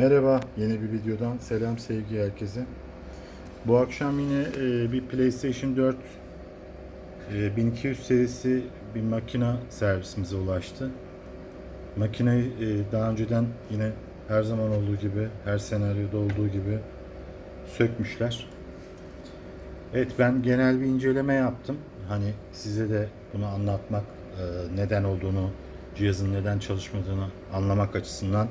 Merhaba, yeni bir videodan selam sevgi herkese. Bu akşam yine e, bir PlayStation 4 e, 1200 serisi bir makina servisimize ulaştı. Makineyi e, daha önceden yine her zaman olduğu gibi, her senaryoda olduğu gibi sökmüşler. Evet ben genel bir inceleme yaptım. Hani size de bunu anlatmak, e, neden olduğunu, cihazın neden çalışmadığını anlamak açısından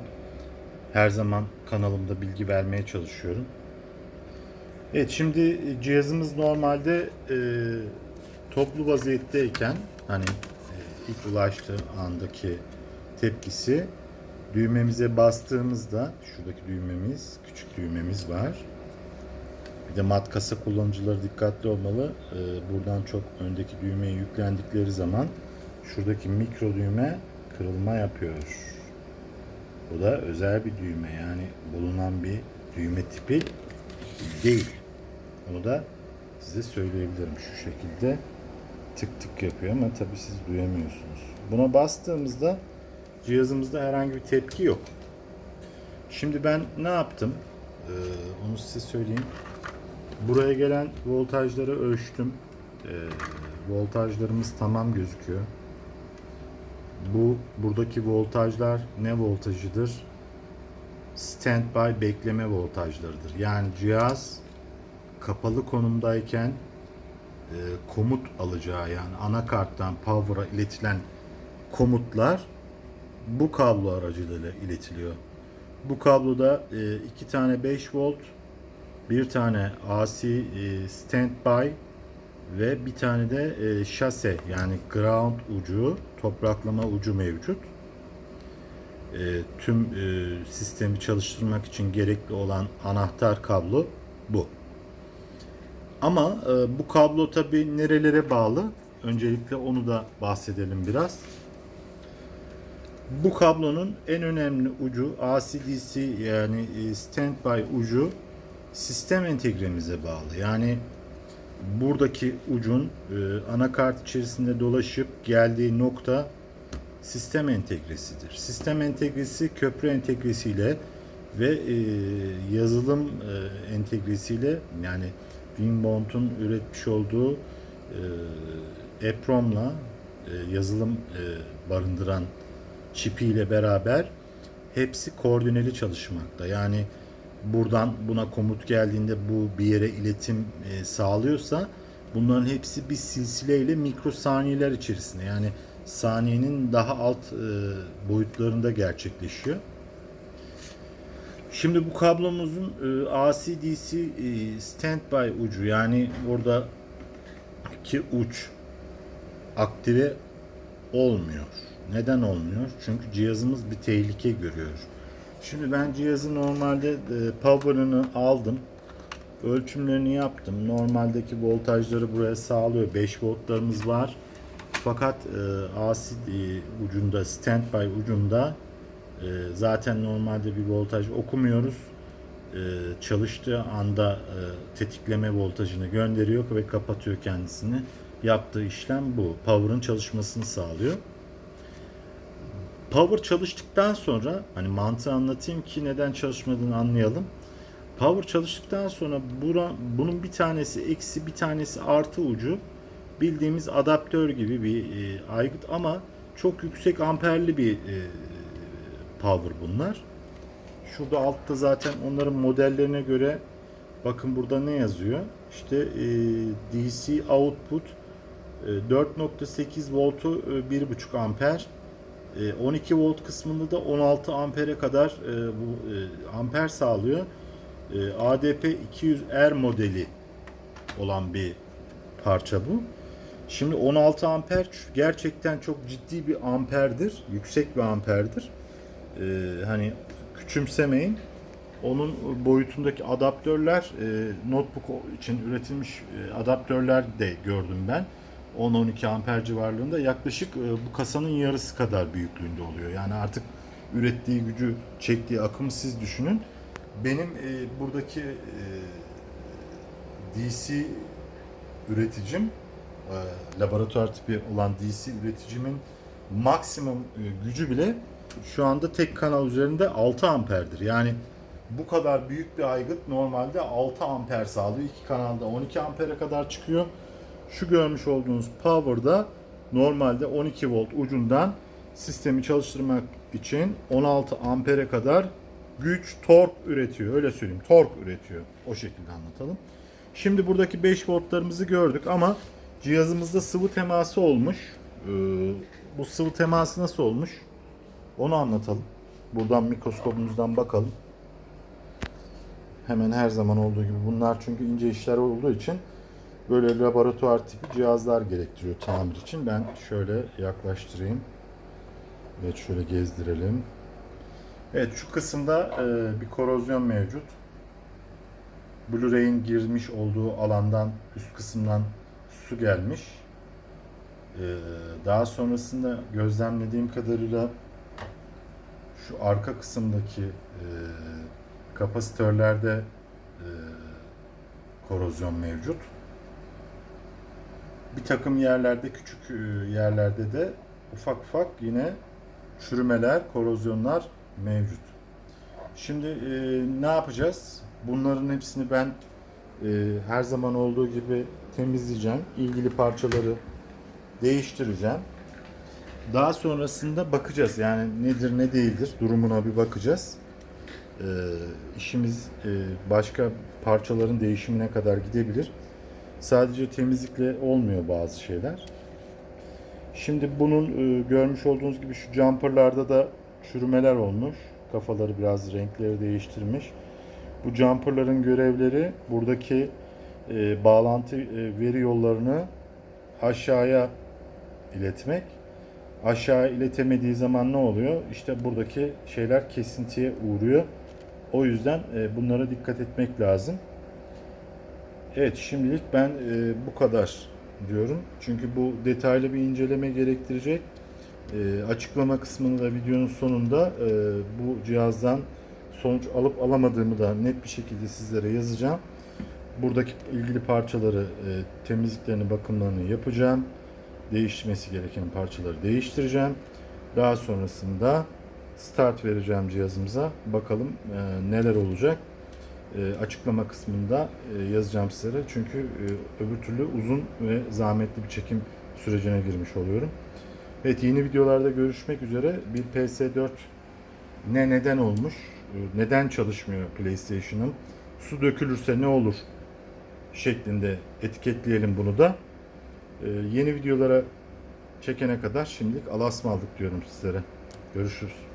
her zaman kanalımda bilgi vermeye çalışıyorum. Evet şimdi cihazımız normalde e, toplu vaziyetteyken hani e, ilk ulaştığı andaki tepkisi düğmemize bastığımızda şuradaki düğmemiz küçük düğmemiz var. Bir de mat kasa kullanıcıları dikkatli olmalı. E, buradan çok öndeki düğmeye yüklendikleri zaman şuradaki mikro düğme kırılma yapıyor. Bu da özel bir düğme yani bulunan bir düğme tipi değil. Onu da size söyleyebilirim şu şekilde tık tık yapıyor ama tabi siz duyamıyorsunuz. Buna bastığımızda cihazımızda herhangi bir tepki yok. Şimdi ben ne yaptım? Ee, onu size söyleyeyim. Buraya gelen voltajları ölçtüm. Ee, voltajlarımız tamam gözüküyor. Bu buradaki voltajlar ne voltajıdır? Standby bekleme voltajlarıdır. Yani cihaz kapalı konumdayken e, komut alacağı yani anakarttan power'a iletilen komutlar bu kablo aracılığıyla iletiliyor. Bu kabloda e, iki tane 5 volt, bir tane AC e, standby ve bir tane de e, şase yani ground ucu, topraklama ucu mevcut. E, tüm e, sistemi çalıştırmak için gerekli olan anahtar kablo bu. Ama e, bu kablo tabi nerelere bağlı? Öncelikle onu da bahsedelim biraz. Bu kablonun en önemli ucu AC/DC yani e, standby ucu sistem entegremize bağlı. Yani buradaki ucun e, anakart içerisinde dolaşıp geldiği nokta sistem entegresidir. Sistem entegresi köprü entegresiyle ve e, yazılım e, entegresiyle yani Winbond'un üretmiş olduğu e, EPROM'la e, yazılım e, barındıran çipiyle beraber hepsi koordineli çalışmakta. Yani buradan buna komut geldiğinde bu bir yere iletim e, sağlıyorsa bunların hepsi bir silsileyle mikrosaniyeler içerisinde yani saniyenin daha alt e, boyutlarında gerçekleşiyor. Şimdi bu kablomuzun e, AC/DC e, standby ucu yani buradaki uç aktive olmuyor. Neden olmuyor? Çünkü cihazımız bir tehlike görüyor. Şimdi ben cihazı normalde e, power'ını aldım. Ölçümlerini yaptım. Normaldeki voltajları buraya sağlıyor. 5 voltlarımız var. Fakat e, AC ucunda, standby ucunda e, zaten normalde bir voltaj okumuyoruz. E, çalıştığı anda e, tetikleme voltajını gönderiyor ve kapatıyor kendisini. Yaptığı işlem bu. Power'ın çalışmasını sağlıyor. Power çalıştıktan sonra hani mantığı anlatayım ki neden çalışmadığını anlayalım. Power çalıştıktan sonra bura, bunun bir tanesi eksi bir tanesi artı ucu bildiğimiz adaptör gibi bir e, aygıt ama çok yüksek amperli bir e, power bunlar. Şurada altta zaten onların modellerine göre bakın burada ne yazıyor? İşte e, DC output e, 4.8 voltu e, 1.5 amper 12 volt kısmında da 16 ampere kadar e, bu e, amper sağlıyor. E, ADP 200R modeli olan bir parça bu. Şimdi 16 amper gerçekten çok ciddi bir amperdir. Yüksek bir amperdir. hani küçümsemeyin. Onun boyutundaki adaptörler notebook için üretilmiş adaptörler de gördüm ben. 10-12 amper civarlarında yaklaşık e, bu kasanın yarısı kadar büyüklüğünde oluyor. Yani artık ürettiği gücü, çektiği akımı siz düşünün. Benim e, buradaki e, DC üreticim, laboratuvar tipi olan DC üreticimin maksimum gücü bile şu anda tek kanal üzerinde 6 amperdir. Yani Bu kadar büyük bir aygıt normalde 6 amper sağlıyor. İki kanalda 12 ampere kadar çıkıyor. Şu görmüş olduğunuz power'da normalde 12 volt ucundan sistemi çalıştırmak için 16 ampere kadar güç, tork üretiyor. Öyle söyleyeyim. Tork üretiyor. O şekilde anlatalım. Şimdi buradaki 5 voltlarımızı gördük ama cihazımızda sıvı teması olmuş. Ee, bu sıvı teması nasıl olmuş? Onu anlatalım. Buradan mikroskopumuzdan bakalım. Hemen her zaman olduğu gibi bunlar çünkü ince işler olduğu için böyle laboratuvar tipi cihazlar gerektiriyor tamir için. Ben şöyle yaklaştırayım. Evet şöyle gezdirelim. Evet şu kısımda e, bir korozyon mevcut. Blu-ray'in girmiş olduğu alandan üst kısımdan su gelmiş. E, daha sonrasında gözlemlediğim kadarıyla şu arka kısımdaki e, kapasitörlerde e, korozyon mevcut. Bir takım yerlerde küçük e, yerlerde de ufak ufak yine çürümeler, korozyonlar mevcut. Şimdi e, ne yapacağız? Bunların hepsini ben e, her zaman olduğu gibi temizleyeceğim. İlgili parçaları değiştireceğim. Daha sonrasında bakacağız. Yani nedir ne değildir durumuna bir bakacağız. E, işimiz e, başka parçaların değişimine kadar gidebilir. Sadece temizlikle olmuyor bazı şeyler. Şimdi bunun e, görmüş olduğunuz gibi şu jumperlarda da çürümeler olmuş. Kafaları biraz renkleri değiştirmiş. Bu jumperların görevleri buradaki e, bağlantı e, veri yollarını aşağıya iletmek. Aşağı iletemediği zaman ne oluyor? İşte buradaki şeyler kesintiye uğruyor. O yüzden bunlara dikkat etmek lazım. Evet şimdilik ben e, bu kadar diyorum. Çünkü bu detaylı bir inceleme gerektirecek. E, açıklama kısmını da videonun sonunda e, bu cihazdan sonuç alıp alamadığımı da net bir şekilde sizlere yazacağım. Buradaki ilgili parçaları e, temizliklerini, bakımlarını yapacağım. Değişmesi gereken parçaları değiştireceğim. Daha sonrasında start vereceğim cihazımıza. Bakalım e, neler olacak. E, açıklama kısmında e, yazacağım sizlere. Çünkü e, öbür türlü uzun ve zahmetli bir çekim sürecine girmiş oluyorum. Evet yeni videolarda görüşmek üzere. Bir PS4 ne neden olmuş? Neden çalışmıyor PlayStation'ın? Su dökülürse ne olur? şeklinde etiketleyelim bunu da. Yeni videolara çekene kadar şimdilik alasma aldık diyorum sizlere. Görüşürüz.